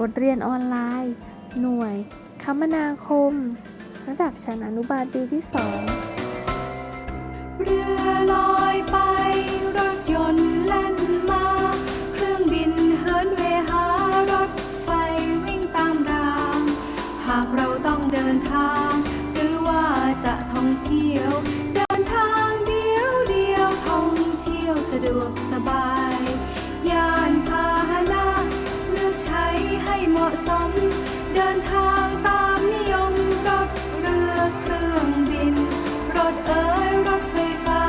บทเรียนออนไลน์ หน่วย คมนาคม ระดับชั้นอนุบาลปีที่ 2 เรือลอยไป รถยนต์แล่นมา เครื่องบินเหินเวหา รถไฟวิ่งตามราง หากเราต้องเดินทาง หรือว่าจะท่องเที่ยว เดินทางเดียวเดียวท่องเที่ยวสะดวกสบาย ยาน เหมาะสม เดินทางตามนิยมรถเรือเครื่องบิน รถเอ๋ยรถไฟฟ้า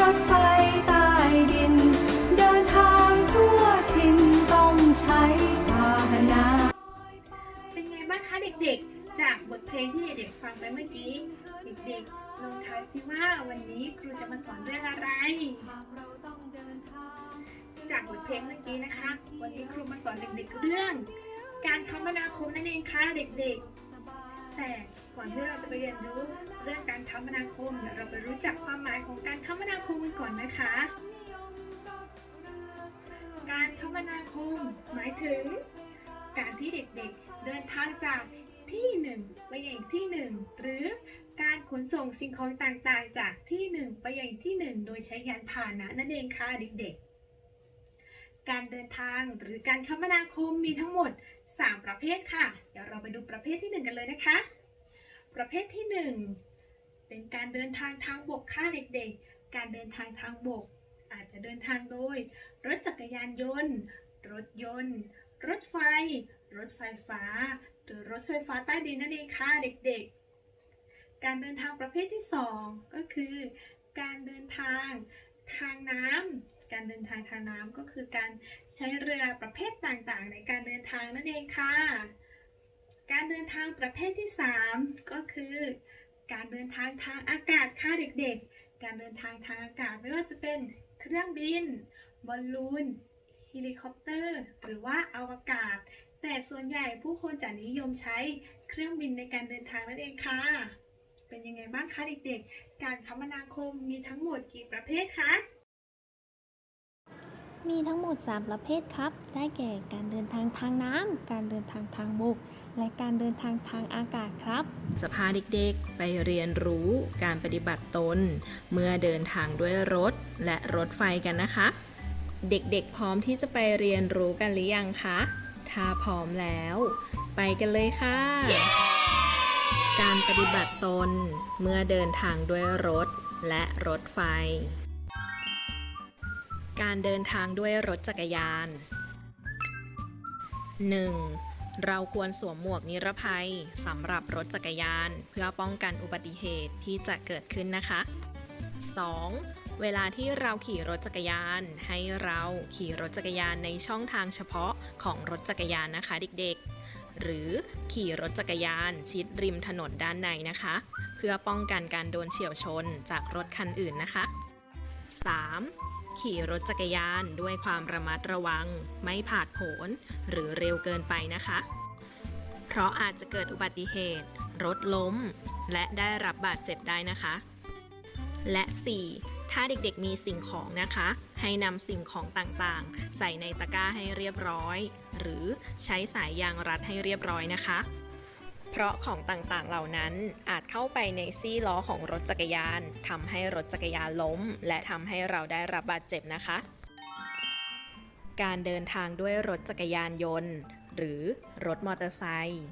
รถไฟใต้ดิน เดินทางทั่วถิ่นต้องใช้พาหนะ เป็นไงบ้างคะเด็กๆ จากบทเพลงที่เด็กๆฟังไปเมื่อกี้ เด็กๆ ลองทายซิว่าวันนี้ครูจะมาสอนเรื่องอะไร จากบทเพลงเมื่อกี้นะคะ วันนี้ครูมาสอนเด็กๆเรื่อง การคมนาคมนั่นเองค่ะเด็กๆ แต่ก่อนที่เราจะไปเรียนรู้เรื่องการคมนาคมเดี๋ยวเราไปรู้จักความหมายของการคมนาคมกันก่อนนะคะ การคมนาคมหมายถึง การที่เด็กๆ เดินทางจากที่หนึ่งไปยังที่หนึ่งหรือการขนส่งสิ่งของต่างๆ จากที่หนึ่งไปยังที่หนึ่งโดยใช้ยานพาหนะนั่นเองค่ะเด็กๆการเดินทางหรือการคมนาคมมีทั้งหมด 3 ประเภทค่ะ เดี๋ยวเราไปดูประเภทที่ 1 กันเลยนะคะ ประเภทที่ 1 เป็นการเดินทางทางบกค่ะเด็กๆ การเดินทางทางบก อาจจะเดินทางโดย รถจักรยานยนต์ รถยนต์ รถไฟ รถไฟฟ้า หรือรถไฟฟ้าใต้ดินนั่นเองค่ะเด็กๆ การเดินทางประเภทที่ 2 ก็คือ การเดินทางทางน้ำการเดินทางทางน้ำก็คือการใช้เรือประเภทต่างๆ ในการเดินทางนั่นเองค่ะ การเดินทางประเภทที่ 3 ก็คือ การเดินทางทางอากาศค่ะเด็กๆ การเดินทางทางอากาศไม่ว่าจะเป็นเครื่องบินบอลลูนเฮลิคอปเตอร์ หรือว่าอวกาศ แต่ส่วนใหญ่ผู้คนจะนิยมใช้เครื่องบินในการเดินทางนั่นเองค่ะ เป็นยังไงบ้างคะเด็กๆ การคมนาคมมีทั้งหมดกี่ประเภทคะ มีทั้งหมด 3 ประเภทครับ ได้แก่การเดินทางทางน้ำ การเดินทางทางบก และการเดินทางทางอากาศครับ จะพาเด็กๆไปเรียนรู้การปฏิบัติตน เมื่อเดินทางด้วยรถและรถไฟกันนะคะ เด็กๆพร้อมที่จะไปเรียนรู้กันหรือยังคะ ถ้าพร้อมแล้ว ไปกันเลยค่ะการปฏิบัติตนเมื่อเดินทางด้วยรถและรถไฟ การเดินทางด้วยรถจักรยาน 1. เราควรสวมหมวกนิรภัยสำหรับรถจักรยาน เพื่อป้องกันอุบัติเหตุที่จะเกิดขึ้นนะคะ 2. เวลาที่เราขี่รถจักรยาน ให้เราขี่รถจักรยานในช่องทางเฉพาะของรถจักรยานนะคะเด็กๆ หรือขี่รถจักรยานชิดริมถนนด้านในนะคะ เพื่อป้องกันการโดนเฉียวชนจากรถคันอื่นนะคะ 3. ขี่รถจักรยานด้วยความระมัดระวัง ไม่ผาดโผนหรือเร็วเกินไปนะคะ เพราะอาจจะเกิดอุบัติเหตุ รถล้ม และได้รับบาดเจ็บได้นะคะ และ 4. ถ้าเด็กๆมีสิ่งของนะคะ ให้นำสิ่งของต่างๆ ใส่ในตะกร้าให้เรียบร้อย หรือใช้สายยางรัดให้เรียบร้อยนะคะ เพราะของต่างๆเหล่านั้นอาจเข้าไปในซี่ล้อของรถจักรยานทำให้รถจักรยานล้ม และทำให้เราได้รับบาดเจ็บนะคะ การเดินทางด้วยรถจักรยานยนต์ หรือรถมอเตอร์ไซค์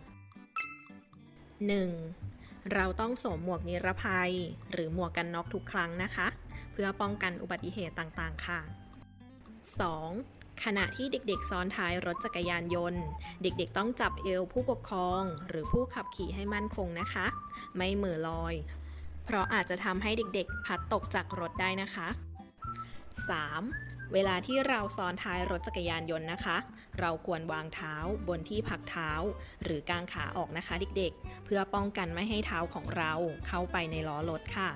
1. เราต้องสวมหมวกนิรภัย หรือหมวกกันน็อกทุกครั้งนะคะ เพื่อป้องกันอุบัติเหตุต่างๆค่ะ 2. ขณะที่เด็กๆ ซ้อนท้ายรถจักรยานยนต์ เด็กๆ ต้องจับเอวผู้ปกครอง หรือผู้ขับขี่ให้มั่นคงนะคะ ไม่เหม่อลอย เพราะอาจจะทำให้เด็กๆพัดตกจากรถได้นะคะ 3. เวลาที่เราซ้อนท้ายรถจักรยานยนต์นะคะ เราควรวางเท้าบนที่พักเท้า หรือกางขาออกนะคะเด็กๆ เพื่อป้องกันไม่ให้เท้าของเราเข้าไปในล้อรถค่ะ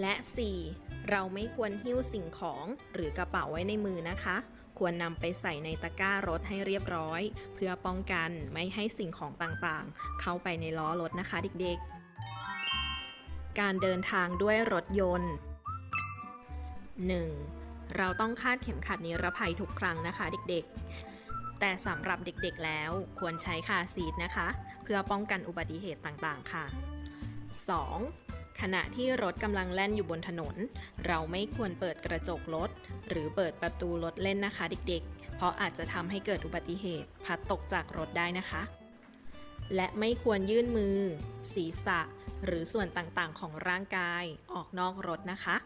และ 4. เราไม่ควรหิ้วสิ่งของหรือกระเป๋าไว้ในมือนะคะ ควรนำไปใส่ในตะกร้ารถให้เรียบร้อย เพื่อป้องกันไม่ให้สิ่งของต่างๆ เข้าไปในล้อรถนะคะเด็กๆ การเดินทางด้วยรถยนต์ 1. เราต้องคาดเข็มขัดนิรภัยทุกครั้งนะคะเด็กๆ แต่สำหรับเด็กๆแล้วควรใช้คาซีทนะคะ เพื่อป้องกันอุบัติเหตุต่างๆค่ะ 2. ขณะที่รถกำลังแล่นอยู่บนถนน เราไม่ควรเปิดกระจกรถ หรือเปิดประตูรถเล่นนะคะเด็กๆ เพราะอาจจะทำให้เกิดอุบัติเหตุพัดตกจากรถได้นะคะ และไม่ควรยื่นมือ ศีรษะ หรือส่วนต่างๆ ของร่างกายออกนอกรถนะคะ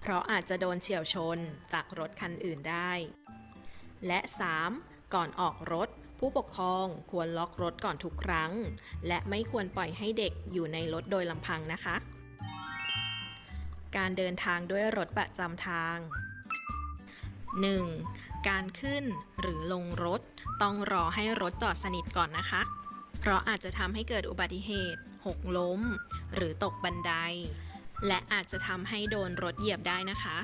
เพราะอาจจะโดนเฉียวชนจากรถคันอื่นได้ และ 3. ก่อนออกรถผู้ปกครองควรล็อกรถก่อนทุกครั้ง และไม่ควรปล่อยให้เด็กอยู่ในรถโดยลำพังนะคะ การเดินทางด้วยรถประจำทาง 1. การขึ้นหรือลงรถ ต้องรอให้รถจอดสนิทก่อนนะคะ เพราะอาจจะทำให้เกิดอุบัติเหตุ หกล้ม หรือตกบันได และอาจจะทำให้โดนรถเหยียบได้นะคะ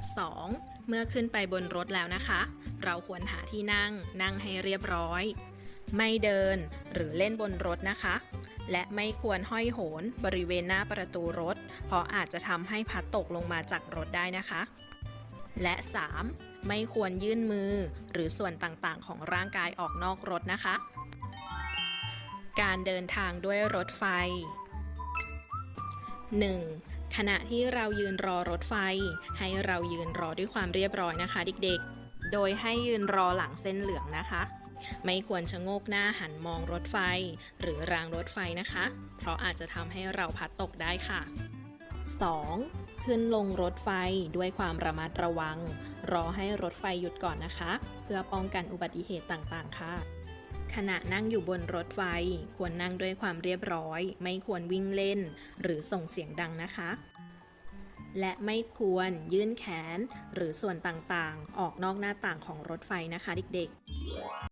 2. เมื่อขึ้นไปบนรถแล้วนะคะ เราควรหาที่นั่งนั่งให้เรียบร้อย ไม่เดินหรือเล่นบนรถนะคะ และไม่ควรห้อยโหนบริเวณหน้าประตูรถ เพราะอาจจะทำให้พัดตกลงมาจากรถได้นะคะ และ 3. ไม่ควรยื่นมือ หรือส่วนต่างๆ ของร่างกายออกนอกรถนะคะ การเดินทางด้วยรถไฟ 1. ขณะที่เรายืนรอรถไฟ ให้เรายืนรอด้วยความเรียบร้อยนะคะ เด็กๆ โดยให้ยืนรอหลังเส้นเหลืองนะคะ ไม่ควรชะโงกหน้าหันมองรถไฟ หรือรางรถไฟนะคะ เพราะอาจจะทำให้เราพัดตกได้ค่ะ 2. ขึ้นลงรถไฟด้วยความระมัดระวัง รอให้รถไฟหยุดก่อนนะคะ เพื่อป้องกันอุบัติเหตุต่างๆ ค่ะ ขณะนั่งอยู่บนรถไฟ ควรนั่งด้วยความเรียบร้อย ไม่ควรวิ่งเล่น หรือส่งเสียงดังนะคะ และไม่ควรยื่นแขน หรือส่วนต่างๆ ออกนอกหน้าต่างของรถไฟนะคะเด็กๆ